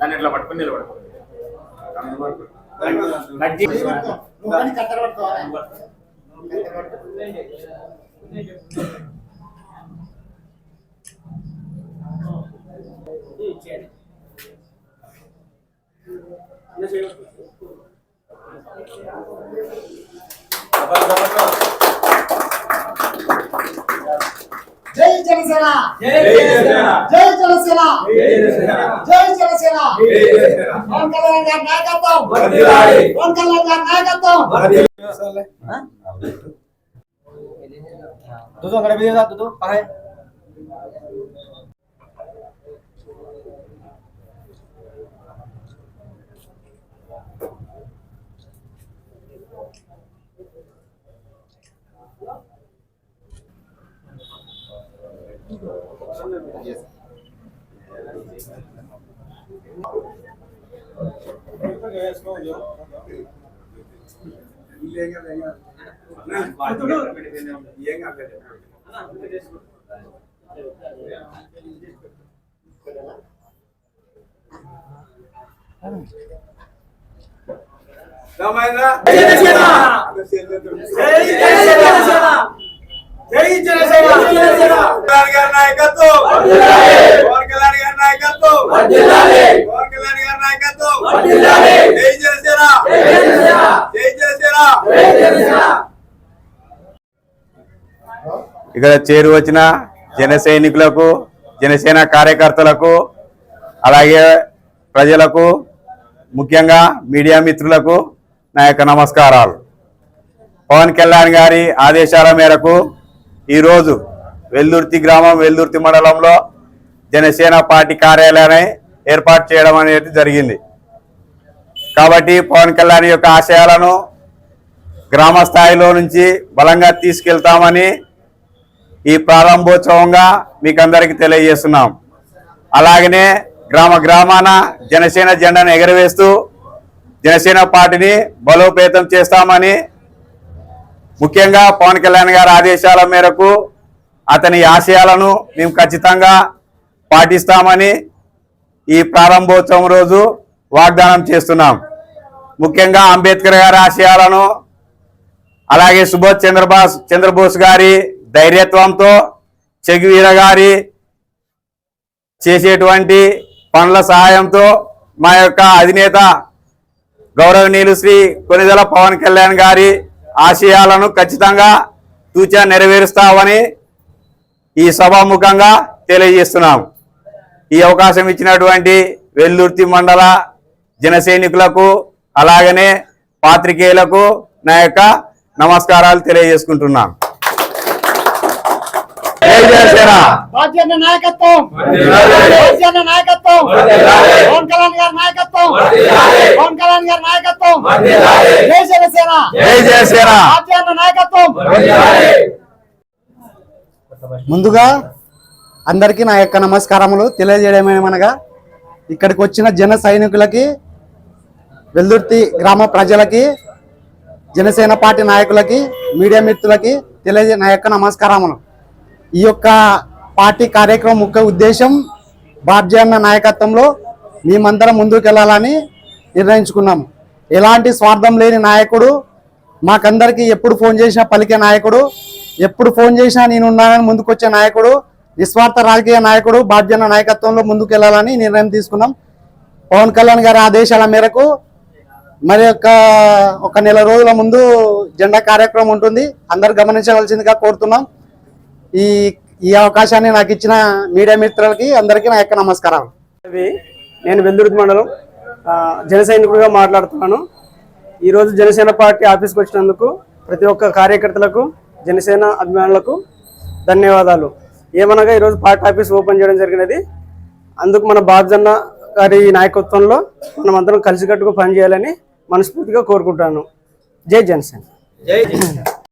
దాన్ని ఇట్లా పట్టుకుని నిలబడుకో కట్ చేసి నువ్వు కానీ కత్తెర పట్టుకోవాలి. కత్తెర పట్టుకో. జై జనసేన! జై జనసేన! జై జనసేన పవన్ కళ్యాణ్ గారి నాయకత్వం. పవన్ కళ్యాణ్ గారి నాయకత్వం. Tutu, ang video sa tutu, pahay. Kalyan గారి నాయకత్వం నాయకత్వం. పవన్ కళ్యాణ్ గారి నాయకత్వం. జై జనసేన. జై జనసేన. ఇక్కడ చేరు వచ్చిన జన సైనికులకు జనసేన కార్యకర్తలకు అలాగే ప్రజలకు ముఖ్యంగా మీడియా మిత్రులకు నా యొక్క నమస్కారాలు. పవన్ కళ్యాణ్ గారి ఆదేశాల మేరకు ఈరోజు వెల్దుర్తి గ్రామం వెల్దుర్తి మండలంలో జనసేన పార్టీ కార్యాలయాన్ని ఏర్పాటు చేయడం అనేది జరిగింది. కాబట్టి పవన్ కళ్యాణ్ యొక్క ఆశయాలను గ్రామ స్థాయిలో నుంచి బలంగా తీసుకెళ్తామని ఈ ప్రారంభోత్సవంగా మీకు అందరికీ తెలియజేస్తున్నాం. అలాగనే గ్రామ గ్రామాన జనసేన జెండాను ఎగరవేస్తూ జనసేన పార్టీని బలోపేతం చేస్తామని ముఖ్యంగా పవన్ కళ్యాణ్ గారి ఆదేశాల మేరకు అతని ఆశయాలను మేము ఖచ్చితంగా పాటిస్తామని ఈ ప్రారంభోత్సవం రోజు వాగ్దానం చేస్తున్నాం. ముఖ్యంగా అంబేద్కర్ గారి ఆశయాలను అలాగే సుభాష్ చంద్రబాస్ చంద్రబోస్ గారి ధైర్యత్వంతో చెగువీర గారి చేసేటువంటి పనుల సహాయంతో మా యొక్క అధినేత గౌరవనీయులు శ్రీ కొనిదల పవన్ కళ్యాణ్ గారి ఆశయాలను ఖచ్చితంగా తూచా నెరవేరుస్తామని ఈ సభాముఖంగా తెలియజేస్తున్నాం. ఈ అవకాశం ఇచ్చినటువంటి వెల్లుర్తి మండల జన సైనికులకు అలాగనే పాత్రికేయులకు నా యొక్క నమస్కారాలు తెలియజేసుకుంటున్నాను. రాజ్యాంగ నాయకత్వం. రాజ్యాంగ నాయకత్వం. పవన్ కళ్యాణ్ గారి నాయకత్వం. పవన్ కళ్యాణ్ గారి నాయకత్వం. జై జనసేన జై జనసేన రాజ్యాంగ నాయకత్వం. ముందుగా అందరికీ నా యొక్క నమస్కారములు. తెలియజేయడమేమనగా ఇక్కడికి వచ్చిన జన సైనికులకి వెల్దుర్తి గ్రామ ప్రజలకి జనసేన పార్టీ నాయకులకి మీడియా మిత్రులకి తెలియజే నా యొక్క నమస్కారములు. ఈ యొక్క పార్టీ కార్యక్రమం ముఖ్య ఉద్దేశం బాబ్జీ అన్న నాయకత్వంలో మేమందరం ముందుకు వెళ్ళాలని నిర్ణయించుకున్నాము ఎలాంటి స్వార్థం లేని నాయకుడు మాకందరికీ ఎప్పుడు ఫోన్ చేసినా పలికే నాయకుడు ఎప్పుడు ఫోన్ చేసినా నేనున్నానని ముందుకొచ్చే నాయకుడు నిస్వార్థ రాజకీయ నాయకుడు బాధ్యన నాయకత్వంలో ముందుకు వెళ్ళాలని నిర్ణయం తీసుకున్నాం. పవన్ కళ్యాణ్ గారి ఆదేశాల మేరకు మరి యొక్క ఒక నెల రోజుల ముందు జెండా కార్యక్రమం ఉంటుంది. అందరు గమనించవలసిందిగా కోరుతున్నాం. ఈ ఈ అవకాశాన్ని నాకు ఇచ్చిన మీడియా మిత్రులకి అందరికీ నా యొక్క నమస్కారాలు. నేను వెల్దుర్తి మండలం ఆ, జన సైనికుడిగా మాట్లాడుతున్నాను. ఈరోజు జనసేన పార్టీ ఆఫీస్కి వచ్చినందుకు ప్రతి ఒక్క కార్యకర్తలకు జనసేన అభిమానులకు ధన్యవాదాలు. ఏమనగా ఈరోజు పార్ట్ ఆఫీస్ ఓపెన్ చేయడం జరిగినది. అందుకు మన బాబ్జన్న గారి నాయకత్వంలో మనం అందరం కలిసికట్టుగా పనిచేయాలని మనస్ఫూర్తిగా కోరుకుంటాను జై జన్సన్. జై జన్సన్.